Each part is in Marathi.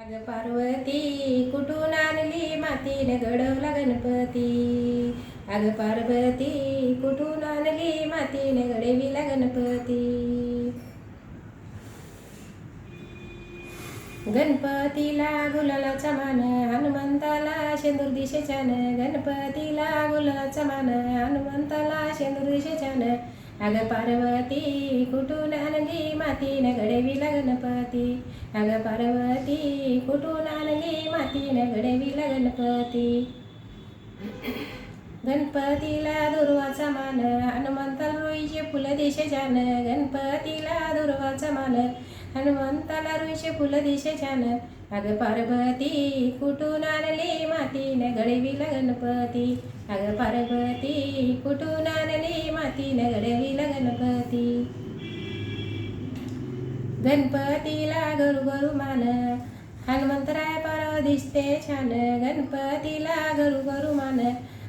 अगं पार्वती कुठून आणली मातीने घडवला गणपती? अगं पार्वती कुठून आणली मातीने घडविला गणपती? गणपतीला गुलालाचा मान हनुमंताला शेंदूर दिशेच्यान. गणपतीला गुलालाचा मान हनुमंताला शेंदूर दिशेच्यान. अगं पार्वती कुठून आणली मातीने घडवी गणपती अगं पार्वती कुठून आणली मातीने घडवी गणपती गणपतीला दुर्वाचा मान हनुमंताला रुईचे फुलं दिशे जान गणपतीला दुर्वाचा मान हनुमंताला रुईचे फुलं दिशे जान अगं पार्वती कुठून आणली मातीने घडवी गणपती अगं पार्वती कुठून आणली घडविला गणपती गणपतीला गरु गरु मान हनुमंतराय पारावर दिसते छान. गणपतीला गरु गरु मान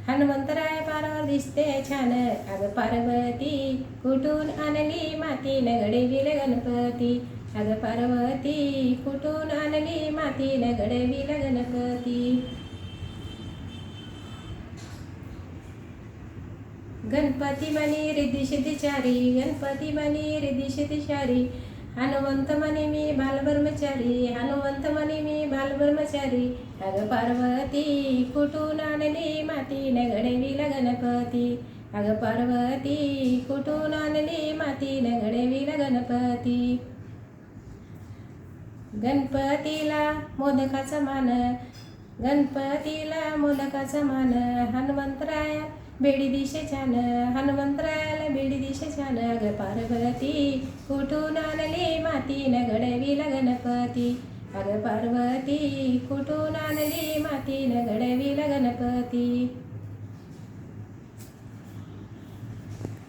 हनुमंतराय पारावर दिसते छान. अगं पार्वती कुठून आणली माती? घडविले गणपती अगं पार्वती कुठून आणली माती? घडविले गणपती गणपती मनी रिद्धी सिद्धीचारी गणपती मनी रिद्धी सिद्धीचारी हनुमंत म्हणे मी बालब्रह्मचारी हनुमंत म्हणे मी बालब्रह्मचारी अगं पार्वती कुठून आणली न घडविला गणपती अगं पार्वती कुठून आणली न घडविला गणपती गणपतीला मोदकाचा मान गणपतीला मोदकाचा मान हनुमंतराय बेडी दिशे छान हनुमंतरायाला बेडी दिशे छान अगं पार्वती कुठून आणली मातीनं घडविला गणपती? अगं पार्वती कुठून आणली मातीनं घडविला गणपती?